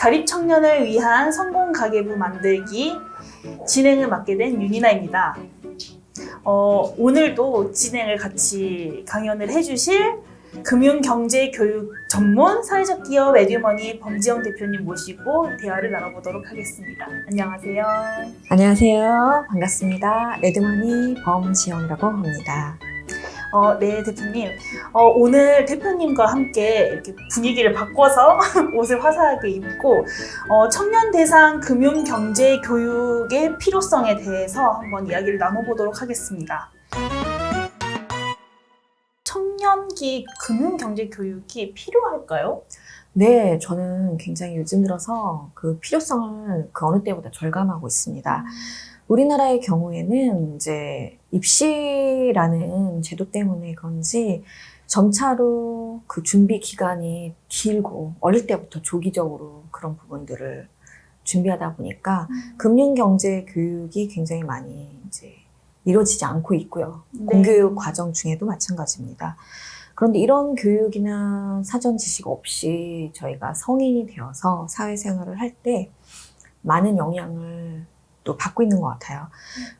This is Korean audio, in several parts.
자립 청년을 위한 성공 가계부 만들기 진행을 맡게 된 윤이나입니다. 어, 오늘도 진행을 같이 강연을 해주실 금융경제교육 전문 사회적 기업 에듀머니 범지영 대표님 모시고 대화를 나눠보도록 하겠습니다. 안녕하세요. 안녕하세요. 반갑습니다. 레드머니 범지영이라고 합니다. 어, 네, 대표님. 어, 오늘 대표님과 함께 이렇게 분위기를 바꿔서 옷을 화사하게 입고 어, 청년 대상 금융 경제 교육의 필요성에 대해서 한번 이야기를 나눠보도록 하겠습니다. 청년기 금융 경제 교육이 필요할까요? 네, 저는 굉장히 요즘 들어서 그 필요성을 그 어느 때보다 절감하고 있습니다. 우리나라의 경우에는 이제 입시라는 제도 때문에 그런지 점차로 그 준비 기간이 길고 어릴 때부터 조기적으로 그런 부분들을 준비하다 보니까 금융 경제 교육이 굉장히 많이 이제 이루어지지 않고 있고요. 네. 공교육 과정 중에도 마찬가지입니다. 그런데 이런 교육이나 사전 지식 없이 저희가 성인이 되어서 사회생활을 할 때 많은 영향을 또 받고 있는 것 같아요.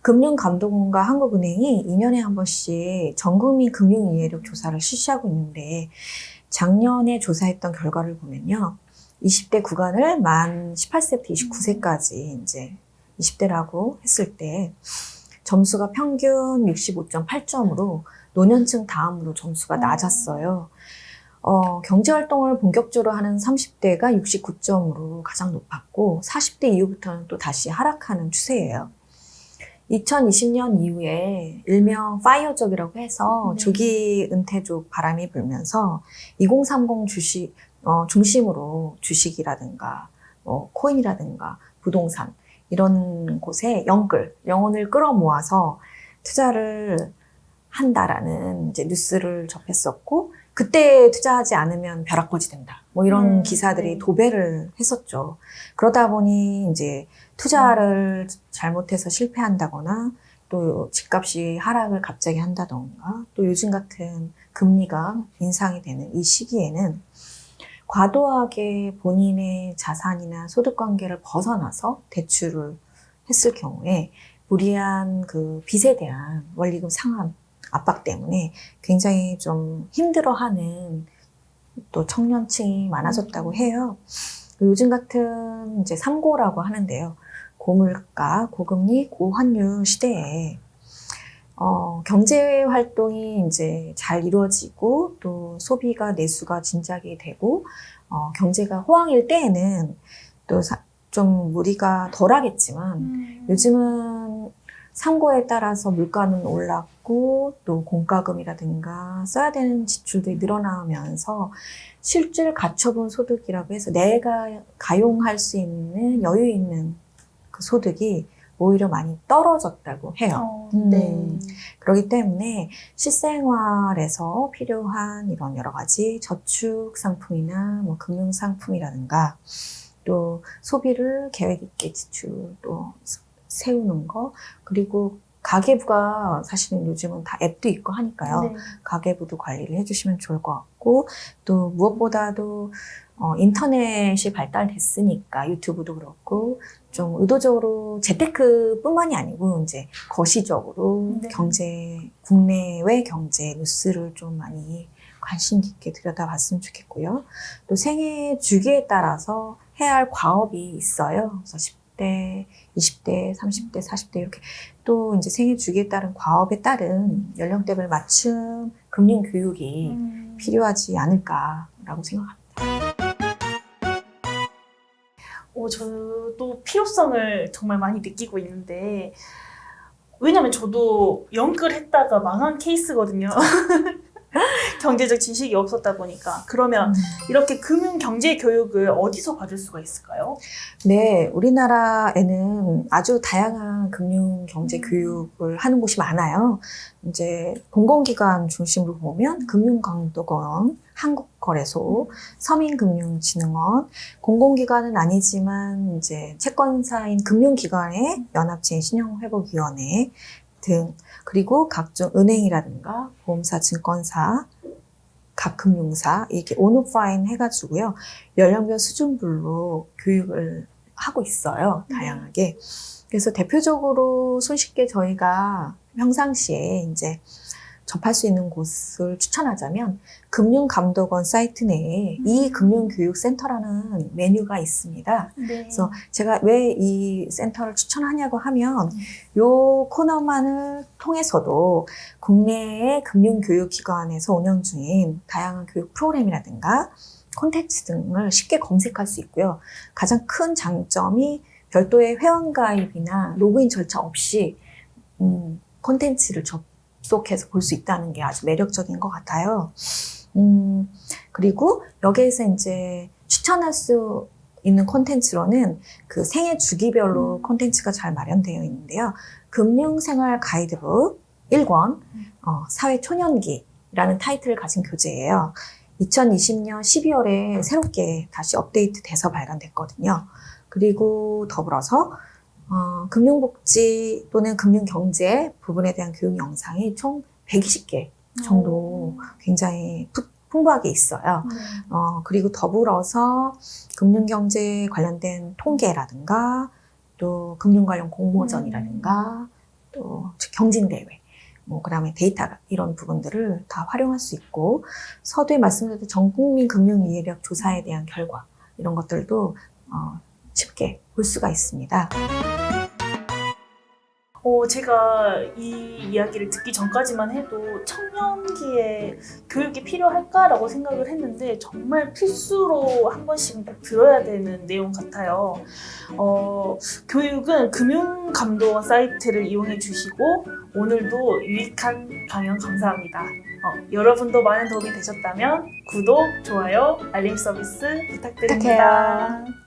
금융감독원과 한국은행이 2년에 한 번씩 전국민 금융이해력 조사를 실시하고 있는데 작년에 조사했던 결과를 보면요. 20대 구간을 만 18세부터 29세까지 이제 20대라고 했을 때 점수가 평균 65.8점으로 노년층 다음으로 점수가 낮았어요. 어, 경제활동을 본격적으로 하는 30대가 69점으로 가장 높았고 40대 이후부터는 또 다시 하락하는 추세예요. 2020년 이후에 일명 파이어족이라고 해서 네. 조기 은퇴족 바람이 불면서 2030 주식 어, 중심으로 주식이라든가 뭐 코인이라든가 부동산 이런 곳에 영끌 영혼을 끌어모아서 투자를 한다라는 이제 뉴스를 접했었고 그때 투자하지 않으면 벼락거지 된다. 뭐 이런 음, 기사들이 네. 도배를 했었죠. 그러다 보니 이제 투자를 잘못해서 실패한다거나 또 집값이 하락을 갑자기 한다던가 또 요즘 같은 금리가 인상이 되는 이 시기에는 과도하게 본인의 자산이나 소득 관계를 벗어나서 대출을 했을 경우에 무리한 그 빚에 대한 원리금 상환 압박 때문에 굉장히 좀 힘들어하는 또 청년층이 많아졌다고 해요. 요즘 같은 이제 삼고라고 하는데요. 고물가, 고금리, 고환율 시대에 어, 경제 활동이 이제 잘 이루어지고 또 소비가 내수가 진작이 되고 어, 경제가 호황일 때에는 또 좀 무리가 덜하겠지만 음. 요즘은 상고에 따라서 물가는 올랐고 또 공과금이라든가 써야 되는 지출들이 늘어나면서 실질 가처분 소득이라고 해서 내가 가용할 수 있는 여유 있는 그 소득이 오히려 많이 떨어졌다고 해요. 어, 음. 네. 그렇기 때문에 실생활에서 필요한 이런 여러 가지 저축 상품이나 뭐 금융 상품이라든가 또 소비를 계획 있게 지출 또 세우는 거 그리고 가계부가 사실은 요즘은 다 앱도 있고 하니까요. 네. 가계부도 관리를 해주시면 좋을 것 같고 또 무엇보다도 어, 인터넷이 발달됐으니까 유튜브도 그렇고 좀 의도적으로 재테크뿐만이 아니고 이제 거시적으로 네. 경제 국내외 경제 뉴스를 좀 많이 관심 깊게 들여다봤으면 좋겠고요. 또 생애 주기에 따라서 해야 할 과업이 있어요. 그래서 10대, 20대, 30대, 40대 이렇게 또 이제 생애 주기에 따른 과업에 따른 연령대별 맞춤 금융 교육이 음. 필요하지 않을까라고 생각합니다. 어, 저도 필요성을 정말 많이 느끼고 있는데 왜냐면 저도 연끌했다가 망한 케이스거든요. 경제적 지식이 없었다 보니까 그러면 이렇게 금융 경제 교육을 어디서 받을 수가 있을까요? 네, 우리나라에는 아주 다양한 금융 경제 음. 교육을 하는 곳이 많아요. 이제 공공기관 중심으로 보면 금융감독원, 한국거래소, 서민금융진흥원, 공공기관은 아니지만 이제 채권사인 금융기관의 연합체 신용회복위원회 등 그리고 각종 은행이라든가 보험사, 증권사 각 금융사 이렇게 온오프라인 해가지고요. 연령별 수준별로 교육을 하고 있어요 다양하게. 그래서 대표적으로 손쉽게 저희가 평상시에 이제 접할 수 있는 곳을 추천하자면 금융감독원 사이트 내에 이 금융교육센터라는 메뉴가 있습니다. 네. 그래서 제가 왜 이 센터를 추천하냐고 하면 요 코너만을 통해서도 국내의 금융교육기관에서 운영 중인 다양한 교육 프로그램이라든가 콘텐츠 등을 쉽게 검색할 수 있고요. 가장 큰 장점이 별도의 회원가입이나 로그인 절차 없이 음, 콘텐츠를 접 속해서 볼 수 있다는 게 아주 매력적인 것 같아요. 음, 그리고 여기에서 이제 추천할 수 있는 콘텐츠로는 그 생애 주기별로 음. 콘텐츠가 잘 마련되어 있는데요. 금융생활 가이드북 1권, 어, 사회 초년기라는 타이틀을 가진 교재예요. 2020년 12월에 새롭게 다시 업데이트 돼서 발간됐거든요. 그리고 더불어서 어, 금융복지 또는 금융경제 부분에 대한 교육 영상이 총 120개 정도 굉장히 푸- 풍부하게 있어요. 네. 어, 그리고 더불어서 금융경제 관련된 통계라든가 또 금융 관련 공모전이라든가 또 경진대회 뭐 그다음에 데이터 이런 부분들을 다 활용할 수 있고 서두에 말씀드렸던 전국민 금융 이해력 조사에 대한 결과 이런 것들도 어, 쉽게 볼 수가 있습니다. 어, 제가 이 이야기를 듣기 전까지만 해도 청년기에 교육이 필요할까라고 생각을 했는데 정말 필수로 한 번씩은 꼭 들어야 되는 내용 같아요. 어, 교육은 금융감독원 사이트를 이용해 주시고 오늘도 유익한 강연 감사합니다. 어, 여러분도 많은 도움이 되셨다면 구독, 좋아요, 알림 서비스 부탁드립니다. 부탁해요.